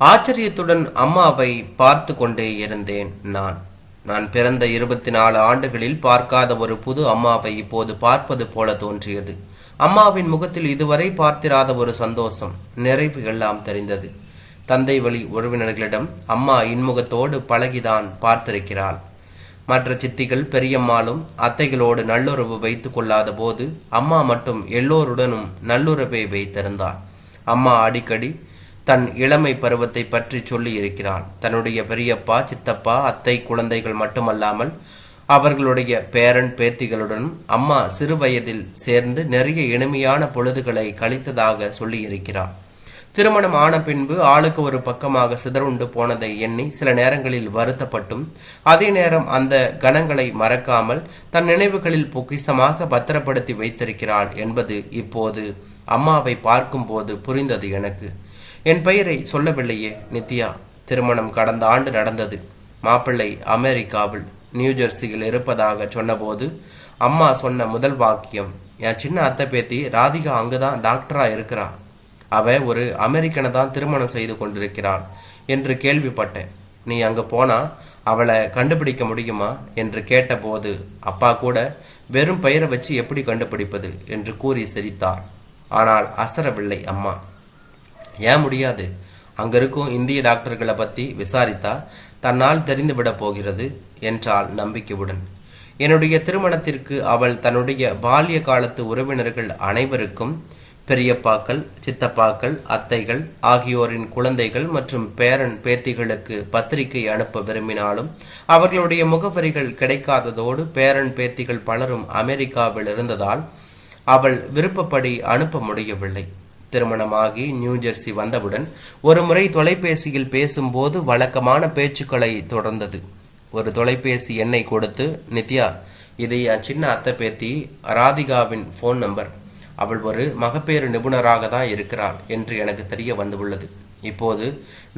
ஆச்சரியத்துடன் அம்மாவை பார்த்து கொண்டே இருந்தேன் நான். நான் பிறந்த இருபத்தி நாலு ஆண்டுகளில் பார்க்காத ஒரு புது அம்மாவை இப்போது பார்ப்பது போல தோன்றியது. அம்மாவின் முகத்தில் இதுவரை பார்த்திராத ஒரு சந்தோஷம் நிறைவு எல்லாம் தெரிந்தது. தந்தை வழி உறவினர்களிடம் அம்மா இன்முகத்தோடு பழகிதான் பார்த்திருக்கிறாள். மற்ற சித்திகள் பெரியம்மாளும் அத்தைகளோடு நல்லுறவு வைத்துக் கொள்ளாத போது அம்மா மட்டும் எல்லோருடனும் நல்லுறவை வைத்திருந்தார் அம்மா அடிக்கடி தன் இளமை பருவத்தை பற்றி சொல்லியிருக்கிறான். தன்னுடைய பெரியப்பா சித்தப்பா அத்தை குழந்தைகள் மட்டுமல்லாமல் அவர்களுடைய பேரன் பேத்திகளுடன் அம்மா சிறு வயதில் சேர்ந்து நிறைய இனிமையான பொழுதுகளை கழித்ததாக சொல்லியிருக்கிறான். திருமணம் ஆன பின்பு ஆளுக்கு ஒரு பக்கமாக சிதறுண்டு போனதை எண்ணி சில நேரங்களில் வருத்தப்பட்டும். அதே நேரம் அந்த கணங்களை மறக்காமல் தன் நினைவுகளில் பொக்கிசமாக பத்திரப்படுத்தி வைத்திருக்கிறாள் என்பது இப்போது அம்மாவை பார்க்கும்போது புரிந்தது எனக்கு. என் பெயரை சொல்லவில்லையே நித்யா. திருமணம் கடந்த ஆண்டு நடந்தது. மாப்பிள்ளை அமெரிக்காவில் நியூஜெர்சியில் இருப்பதாக சொன்னபோது அம்மா சொன்ன முதல் வாக்கியம் என் சின்ன அத்தை பேத்தி ராதிகா அங்குதான் டாக்டரா இருக்கிறா. அவ ஒரு அமெரிக்கனை தான் திருமணம் செய்து கொண்டிருக்கிறாள் என்று கேள்விப்பட்டேன். நீ அங்கே போனா அவளை கண்டுபிடிக்க முடியுமா? என்று கேட்டபோது அப்பா கூட வெறும் பெயரை வச்சு எப்படி கண்டுபிடிப்பது? என்று கூறி சிரித்தார். ஆனால் அசரவில்லை அம்மா. ஏன் முடியாது? அங்க இருக்கும் இந்திய டாக்டர்களை பத்தி விசாரித்தா தன்னால் தெரிந்துவிட போகிறது என்றாள் நம்பிக்கையுடன். என்னுடைய திருமணத்திற்கு அவள் தன்னுடைய பால்ய காலத்து உறவினர்கள் அனைவருக்கும் பெரியப்பாக்கள் சித்தப்பாக்கள் அத்தைகள் ஆகியோரின் குழந்தைகள் மற்றும் பேரன் பேத்திகளுக்கு பத்திரிகை அனுப்ப விரும்பினாலும் அவர்களுடைய முகவரிகள் கிடைக்காததோடு பேரன் பேத்திகள் பலரும் அமெரிக்காவில் இருந்ததால் அவள் விருப்பப்படி அனுப்ப முடியவில்லை. திருமணமாகி நியூ ஜெர்சி வந்தவுடன் ஒரு முறை தொலைபேசியில் பேசும்போது வழக்கமான பேச்சுக்களை தொடர்ந்தது. ஒரு தொலைபேசி எண்ணை கொடுத்து நித்யா இது என் சின்ன அத்தை பேத்தி ராதிகாவின் ஃபோன் நம்பர் அவள் ஒரு மகப்பேறு நிபுணராக தான் இருக்கிறாள் என்று எனக்கு தெரிய வந்துள்ளது. இப்போது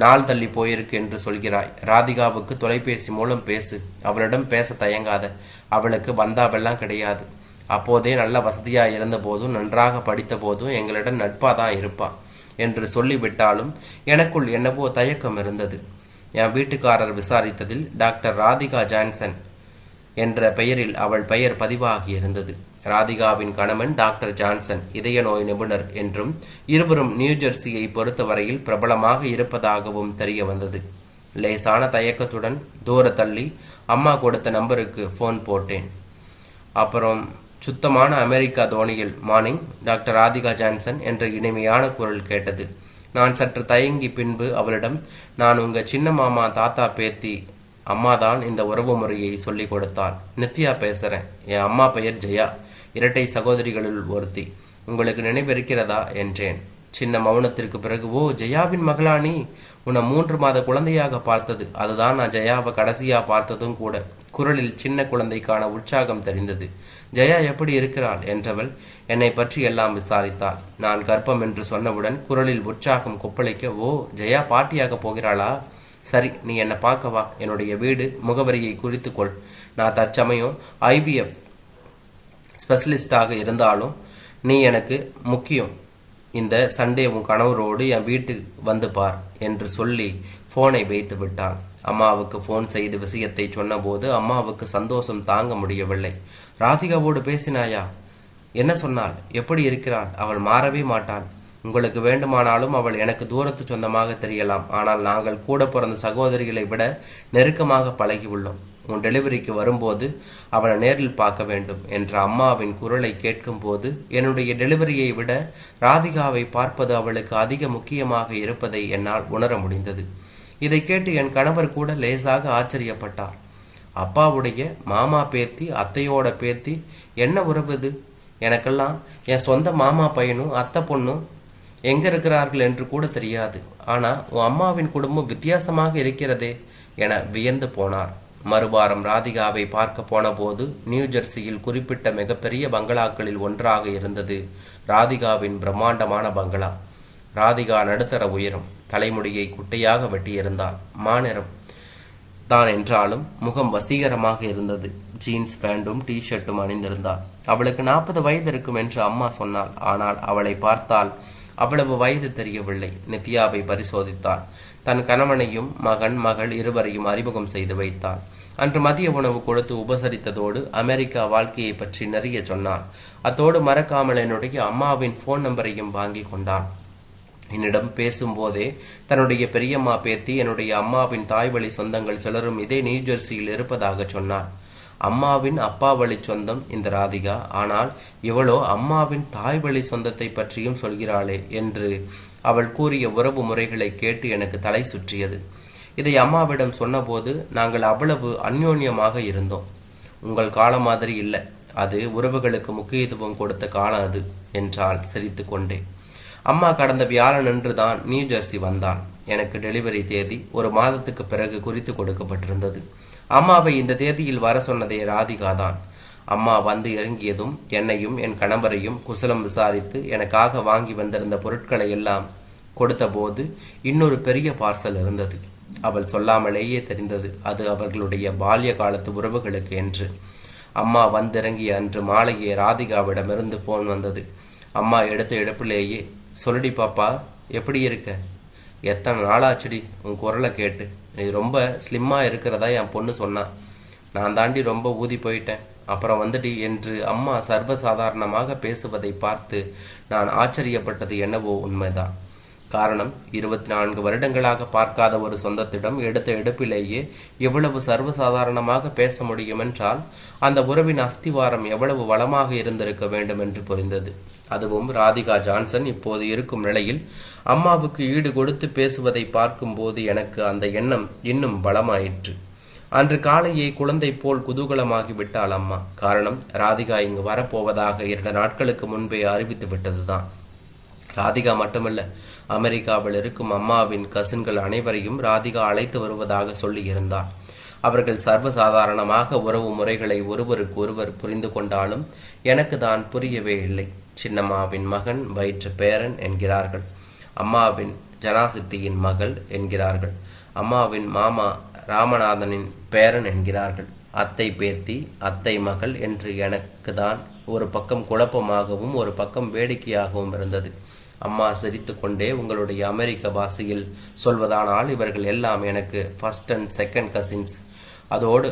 நாள் தள்ளி போயிருக்கு என்று சொல்கிறாய். ராதிகாவுக்கு தொலைபேசி மூலம் பேசு. அவளிடம் பேச தயங்காத. அவளுக்கு வந்தாவெல்லாம் கிடையாது. அப்போதே நல்ல வசதியாக இருந்த போதும் நன்றாக படித்த போதும் எங்களிடம் நட்பாக தான் இருப்பாள் என்று சொல்லிவிட்டாலும் எனக்குள் என்னவோ தயக்கம் இருந்தது. என் வீட்டுக்காரர் விசாரித்ததில் டாக்டர் ராதிகா ஜான்சன் என்ற பெயரில் அவள் பெயர் பதிவாகி இருந்தது ராதிகாவின் கணவன் டாக்டர் ஜான்சன் இதய நோய் நிபுணர் என்றும் இருவரும் நியூஜெர்சியை பொறுத்தவரையில் பிரபலமாக இருப்பதாகவும் தெரிய வந்தது. லேசான தயக்கத்துடன் தூர தள்ளி அம்மா கொடுத்த நம்பருக்கு ஃபோன் போட்டேன். அப்புறம் சுத்தமான அமெரிக்கா தோனியில் மார்னிங் டாக்டர் ராதிகா ஜான்சன் என்ற இனிமையான குரல் கேட்டது. நான் சற்று தயங்கி பின்பு அவளிடம் நான் உங்க சின்ன மாமா தாத்தா பேத்தி அம்மா தான் இந்த உறவு முறையை சொல்லிக் கொடுத்தாள். நித்யா பேசுறேன். என் அம்மா பெயர் ஜெயா. இரட்டை சகோதரிகளுள் ஒருத்தி. உங்களுக்கு நினைவிருக்கிறதா? என்றேன். சின்ன மௌனத்திற்கு பிறகு ஓ ஜெயாவின் மகளானி. உன்னை மூன்று மாத குழந்தையாக பார்த்தது. அதுதான் நான் ஜெயாவை கடைசியா பார்த்ததும் கூட. குரலில் சின்ன குழந்தைக்கான உற்சாகம் தெரிந்தது. ஜெயா எப்படி இருக்கிறாள்? என்றவள் என்னை பற்றி எல்லாம் விசாரித்தாள். நான் கர்ப்பம் என்று சொன்னவுடன் குரலில் உற்சாகம் கொப்பளிக்க ஓ ஜெயா பாட்டியாக போகிறாளா? சரி நீ என்னை பார்க்க வா. என்னுடைய வீடு முகவரியை குறித்துக்கொள் நான் தற்சமயம் ஐவிஎஃப் ஸ்பெஷலிஸ்டாக இருந்தாலும் நீ எனக்கு முக்கியம். இந்த சண்டே உன் கணவரோடு என் வீட்டுக்கு வந்து பார் என்று சொல்லி போனை வைத்து விட்டான். அம்மாவுக்கு ஃபோன் செய்து விஷயத்தை சொன்னபோது அம்மாவுக்கு சந்தோஷம் தாங்க முடியவில்லை. ராதிகாவோடு பேசினாயா? என்ன சொன்னாள்? எப்படி இருக்கிறாள்? அவள் மாறவே மாட்டாள். உங்களுக்கு வேண்டுமானாலும் அவள் எனக்கு தூரத்து சொந்தமாக தெரியலாம். ஆனால் நாங்கள் கூட பிறந்த சகோதரிகளை விட நெருக்கமாக பழகி உள்ளோம் உன் டெலிவரிக்கு வரும்போது அவளை நேரில் பார்க்க வேண்டும் என்ற அம்மாவின் குரலை கேட்கும்போது என்னுடைய டெலிவரியை விட ராதிகாவை பார்ப்பது அவளுக்கு அதிக முக்கியமாக இருப்பதை என்னால் உணர முடிந்தது. இதை கேட்டு என் கணவர் கூட லேசாக ஆச்சரியப்பட்டார். அப்பாவுடைய மாமா பேத்தி அத்தையோட பேத்தி என்ன உறவு இது? எனக்கெல்லாம் என் சொந்த மாமா பையனும் அத்தை பொண்ணும் எங்க இருக்கிறார்கள் என்று கூட தெரியாது. ஆனா உன் அம்மாவின் குடும்பம் வித்தியாசமாக இருக்கிறதே என வியந்து போனார். மறுவாரம் ராதிகாவை பார்க்க போனபோது நியூ ஜெர்சியில் குறிப்பிட்ட மிகப்பெரிய பங்களாக்களில் ஒன்றாக இருந்தது ராதிகாவின் பிரம்மாண்டமான பங்களா. ராதிகா நடுத்தர உயரம் தலைமுடியை குட்டையாக வெட்டியிருந்தாள் மாநிறம் தான் என்றாலும் முகம் வசீகரமாக இருந்தது. ஜீன்ஸ் பேண்டும் டி ஷர்ட்டும் அணிந்திருந்தாள் அவளுக்கு நாற்பது வயது இருக்கும் என்று அம்மா சொன்னாள். ஆனால் அவளை பார்த்தால் அவ்வளவு வயது தெரியவில்லை. நித்யாவை பரிசோதித்தாள். தன் கணவனையும் மகன் மகள் இருவரையும் அறிமுகம் செய்து வைத்தான். அன்று மதிய உணவு கொடுத்து உபசரித்ததோடு அமெரிக்கா வாழ்க்கையை பற்றி நிறைய சொன்னான். அத்தோடு மறக்காமல் என்னுடைய அம்மாவின் ஃபோன் நம்பரையும் வாங்கி கொண்டான். என்னிடம் பேசும்போதே தன்னுடைய பெரியம்மா பேத்தி என்னுடைய அம்மாவின் தாய் வழி சொந்தங்கள் சிலரும் இதே நியூ ஜெர்சியில் இருப்பதாக சொன்னார். அம்மாவின் அப்பா வழி சொந்தம் இந்த ராதிகா. ஆனால் இவளோ அம்மாவின் தாய் வழி சொந்தத்தை பற்றியும் சொல்கிறாளே என்று அவள் கூறிய உறவு முறைகளை கேட்டு எனக்கு தலை சுற்றியது. இதை அம்மாவிடம் சொன்னபோது நாங்கள் அவ்வளவு அந்யோன்யமாக இருந்தோம். உங்கள் காலம் மாதிரி இல்லை. அது உறவுகளுக்கு முக்கியத்துவம் கொடுத்த காலம் அது என்றால் சிரித்து கொண்டே. அம்மா கடந்த வியாழனன்று தான் நியூ ஜெர்சி வந்தான். எனக்கு டெலிவரி தேதி ஒரு மாதத்துக்கு பிறகு குறித்து கொடுக்கப்பட்டிருந்தது. அம்மாவை இந்த தேதியில் வர சொன்னதே ராதிகா தான். அம்மா வந்து இறங்கியதும் என்னையும் என் கணவரையும் குசலம் விசாரித்து எனக்காக வாங்கி வந்திருந்த பொருட்களை எல்லாம் கொடுத்தபோது இன்னொரு பெரிய பார்சல் இருந்தது. அவள் சொல்லாமலேயே தெரிந்தது அது அவர்களுடைய பால்ய காலத்து உறவுகளுக்கு என்று. அம்மா வந்திறங்கிய அன்று மாலையே ராதிகாவிடமிருந்து ஃபோன் வந்தது. அம்மா எடுத்த எடுப்பிலேயே சொல்லடி பாப்பா எப்படி இருக்க? எத்தனை நாளாச்சுடி உன் குரலை கேட்டு? நீ ரொம்ப ஸ்லிம்மாக இருக்கிறதா என் பொண்ணு சொன்னான் நான் தாண்டி ரொம்ப ஊதி போயிட்டேன். அப்புறம் வந்துடி என்று அம்மா சர்வசாதாரணமாக பேசுவதை பார்த்து நான் ஆச்சரியப்பட்டது என்னவோ உண்மைதான். காரணம் இருபத்தி நான்கு வருடங்களாக பார்க்காத ஒரு சொந்தத்திடம் எடுத்த எடுப்பிலேயே எவ்வளவு சர்வசாதாரணமாக பேச முடியும் என்றால் அந்த உறவின் அஸ்திவாரம் எவ்வளவு வளமாக இருந்திருக்க வேண்டும் என்று புரிந்தது. அதுவும் ராதிகா ஜான்சன் இப்போது இருக்கும் நிலையில் அம்மாவுக்கு ஈடு கொடுத்து பேசுவதை பார்க்கும்போது எனக்கு அந்த எண்ணம் இன்னும் பலமாயிற்று. அன்று காலையே குழந்தை போல் குதூகலமாகி விட்டாள் அம்மா. காரணம் ராதிகா இங்கு வரப்போவதாக இரண்டு நாட்களுக்கு முன்பே அறிவித்து விட்டதுதான். ராதிகா மட்டுமல்ல அமெரிக்காவில் இருக்கும் அம்மாவின் கசின்கள் அனைவரையும் ராதிகா அழைத்து வருவதாக சொல்லியிருந்தார் அவர்கள் சர்வசாதாரணமாக உறவு முறைகளை ஒருவருக்கு ஒருவர் புரிந்து கொண்டாலும் எனக்கு தான் புரியவே இல்லை. சின்னம்மாவின் மகன் வயிற்று பேரன் என்கிறார்கள். அம்மாவின் ஜனாசித்தியின் மகள் என்கிறார்கள். அம்மாவின் மாமா ராமநாதனின் பேரன் என்கிறார்கள். அத்தை பேத்தி அத்தை மகள் என்று எனக்கு தான் ஒரு பக்கம் குழப்பமாகவும் ஒரு பக்கம் வேடிக்கையாகவும் இருந்தது. அம்மா சிரித்து கொண்டே உங்களுடைய அமெரிக்க பாஷையில் சொல்வதானால் இவர்கள் எல்லாம் எனக்கு ஃபர்ஸ்ட் அண்ட் செகண்ட் கசின்ஸ் அதோடு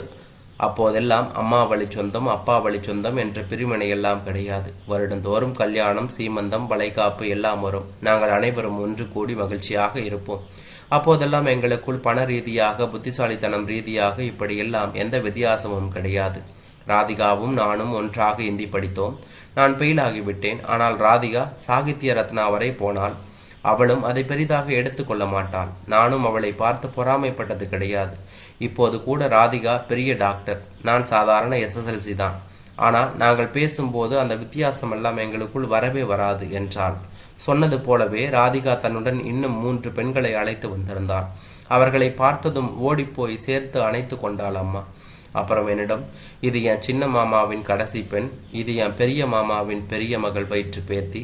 அப்போதெல்லாம் அம்மா வழி சொந்தம் அப்பா வழி சொந்தம் என்ற பிரிவினை எல்லாம் கிடையாது. வருடந்தோறும் கல்யாணம் சீமந்தம் வளைகாப்பு எல்லாம் வரும். நாங்கள் அனைவரும் ஒன்று கூடி மகிழ்ச்சியாக இருப்போம். அப்போதெல்லாம் எங்களுக்குள் பண ரீதியாக புத்திசாலித்தனம் ரீதியாக இப்படியெல்லாம் எந்த வித்தியாசமும் கிடையாது. ராதிகாவும் நானும் ஒன்றாக இந்தி படித்தோம். நான் பெயிலாகிவிட்டேன். ஆனால் ராதிகா சாகித்ய ரத்னா வரை போனாள் அவளும் அதை பெரிதாக எடுத்துக்கொள்ள மாட்டாள். நானும் அவளை பார்த்து பொறாமைப்பட்டது கிடையாது. இப்போது கூட ராதிகா பெரிய டாக்டர். நான் சாதாரண எஸ்எஸ்எல்சி தான். ஆனால் நாங்கள் பேசும்போது அந்த வித்தியாசம் எல்லாம் எங்களுக்குள் வரவே வராது என்றாள். சொன்னது போலவே ராதிகா தன்னுடன் இன்னும் மூன்று பெண்களை அழைத்து வந்திருந்தாள். அவர்களை பார்த்ததும் ஓடிப்போய் சேர்த்து அணைத்து கொண்டாள் அம்மா. அப்புறம் என்னிடம் இது என் சின்ன மாமாவின் கடைசி பெண் இது என் பெரிய மாமாவின் பெரிய மகள் வயிற்று பேத்தி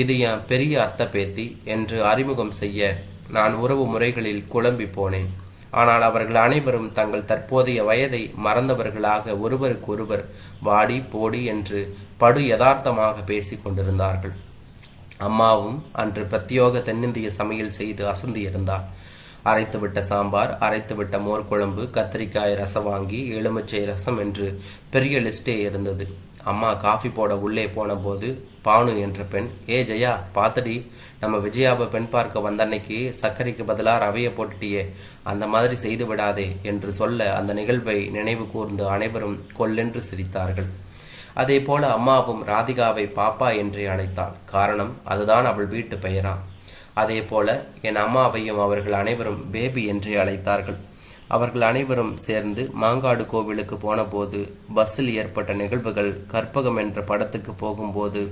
இது என் பெரிய அத்தை பேத்தி என்று அறிமுகம் செய்ய நான் உறவு முறைகளில் குழம்பி போனேன். ஆனால் அவர்கள் அனைவரும் தங்கள் தற்போதைய வயதை மறந்தவர்களாக ஒருவருக்கொருவர் வாடி போடி என்று படு யதார்த்தமாக பேசிக் கொண்டிருந்தார்கள். அம்மாவும் அன்று பிரத்யோக தென்னிந்திய சமையல் செய்து அசந்தியிருந்தார். அரைத்துவிட்ட சாம்பார் அரைத்துவிட்ட மோர் குழம்பு கத்திரிக்காய் ரசம் வாங்கி எலுமிச்சை ரசம் என்று பெரிய லிஸ்டே இருந்தது. அம்மா காஃபி போட உள்ளே போன போது பானு என்ற பெண் ஏ ஜெயா பாத்தடி நம்ம விஜயாவை பெண் பார்க்க வந்த அன்னைக்கு சர்க்கரைக்கு பதிலாக ரவையை போட்டுட்டியே அந்த மாதிரி செய்து விடாதே என்று சொல்ல அந்த நிகழ்வை நினைவு கூர்ந்து அனைவரும் கொல்லென்று சிரித்தார்கள். அதே போல அம்மாவும் ராதிகாவை பாப்பா என்றே அழைத்தாள் காரணம் அதுதான் அவள் வீட்டு பெயரா. அதே போல என் அம்மாவையும் அவர்கள் அனைவரும் பேபி என்றே அழைத்தார்கள். அவர்கள் அனைவரும் சேர்ந்து மாங்காடு கோவிலுக்கு போனபோது பஸ்ஸில் ஏற்பட்ட நிகழ்வுகள் கற்பகம் என்ற படத்துக்கு போகும்போது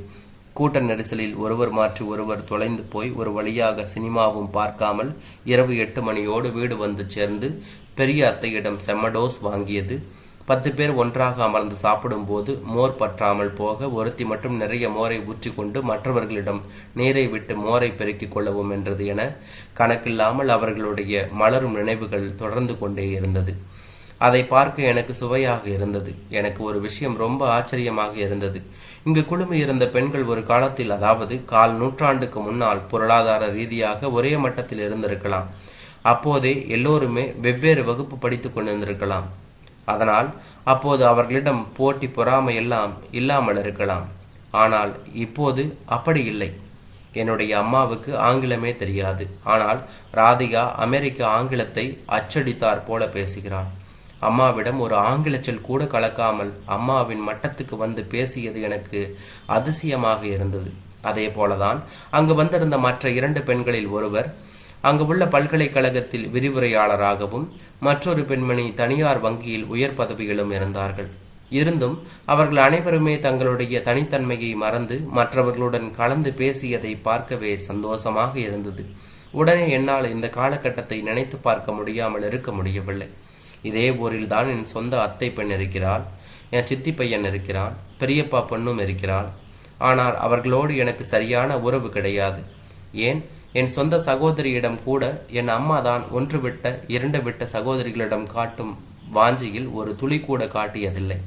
கூட்ட நெரிசலில் ஒருவர் மாற்றி ஒருவர் தொலைந்து போய் ஒரு வழியாக சினிமாவும் பார்க்காமல் இரவு எட்டு மணியோடு வீடு வந்து சேர்ந்து பெரிய அத்தையிடம் செம்மடோஸ் வாங்கியது. பத்து பேர் ஒன்றாக அமர்ந்து சாப்பிடும்போது மோர் பற்றாமல் போக ஒருத்தி மட்டும் நிறைய மோரை ஊற்றி கொண்டு மற்றவர்களிடம் நீரை விட்டு மோரை பெருக்கிக் கொள்ளவும் என்றது என கணக்கில்லாமல் அவர்களுடைய மலரும் நினைவுகள் தொடர்ந்து கொண்டே இருந்தது. அதை பார்க்க எனக்கு சுவையாக இருந்தது. எனக்கு ஒரு விஷயம் ரொம்ப ஆச்சரியமாக இருந்தது. இங்கு குழுமி இருந்த பெண்கள் ஒரு காலத்தில் அதாவது கால் நூற்றாண்டுக்கு முன்னால் பொருளாதார ரீதியாக ஒரே மட்டத்தில் இருந்திருக்கலாம். அப்போதே எல்லோருமே வெவ்வேறு வகுப்பு படித்துக் கொண்டிருந்திருக்கலாம். அதனால் அப்போது அவர்களிடம் போட்டி பொறாமை எல்லாம் இல்லாமல் இருக்கலாம். ஆனால் இப்போது அப்படி இல்லை. என்னுடைய அம்மாவுக்கு ஆங்கிலமே தெரியாது. ஆனால் ராதிகா அமெரிக்க ஆங்கிலத்தை அச்சடித்தார் போல பேசுகிறாள். அம்மாவிடம் ஒரு ஆங்கிலச்சல் கூட கலக்காமல் அம்மாவின் மட்டத்துக்கு வந்து பேசியது எனக்கு அதிசயமாக இருந்தது. அதே போலதான் அங்கு வந்திருந்த மற்ற இரண்டு பெண்களில் ஒருவர் அங்கு உள்ள பல்கலைக்கழகத்தில் விரிவுரையாளராகவும் மற்றொரு பெண்மணி தனியார் வங்கியில் உயர் பதவியிலும் இருந்தார்கள் இருந்தும் அவர்கள் அனைவருமே தங்களுடைய தனித்தன்மையை மறந்து மற்றவர்களுடன் கலந்து பேசியதை பார்க்கவே சந்தோஷமாக இருந்தது. உடனே என்னால் இந்த காலகட்டத்தை நினைத்து பார்க்க முடியாமல் இருக்க முடியவில்லை. இதே ஊரில் தான் என் சொந்த அத்தை பெண் இருக்கிறாள் என் சித்தி பையன் இருக்கிறான் பெரியப்பா பெண்ணும் இருக்கிறாள். ஆனால் அவர்களோடு எனக்கு சரியான உறவு கிடையாது. ஏன்? என் சொந்த சகோதரியிடம் கூட என் அம்மா தான் ஒன்று விட்ட இரண்டு விட்ட சகோதரிகளிடம் காட்டும் வாஞ்சியில் ஒரு துளி கூட காட்டியதில்லை.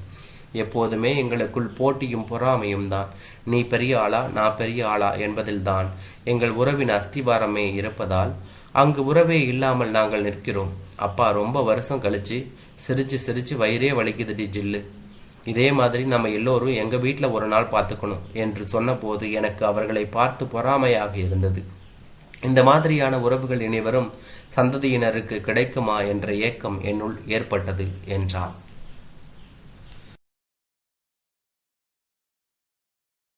எப்போதுமே எங்களுக்குள் போட்டியும் பொறாமையும் தான். நீ பெரிய ஆளா நான் பெரிய ஆளா என்பதில்தான் எங்கள் உறவின் அஸ்திவாரமே இருப்பதால் அங்கு உறவே இல்லாமல் நாங்கள் நிற்கிறோம். அப்பா ரொம்ப வருஷம் கழிச்சு சிரிச்சு சிரிச்சு வயிறே வலிக்குதுடி ஜில்லு. இதே மாதிரி நம்ம எல்லோரும் எங்க வீட்டில் ஒரு நாள் பார்த்துக்கணும் என்று சொன்னபோது எனக்கு அவர்களை பார்த்து பொறாமையாக இருந்தது. இந்த மாதிரியான உறவுகள் இனிவரும் சந்ததியினருக்கு கிடைக்குமா என்ற ஏக்கம் என்னுள் ஏற்பட்டது என்றார்.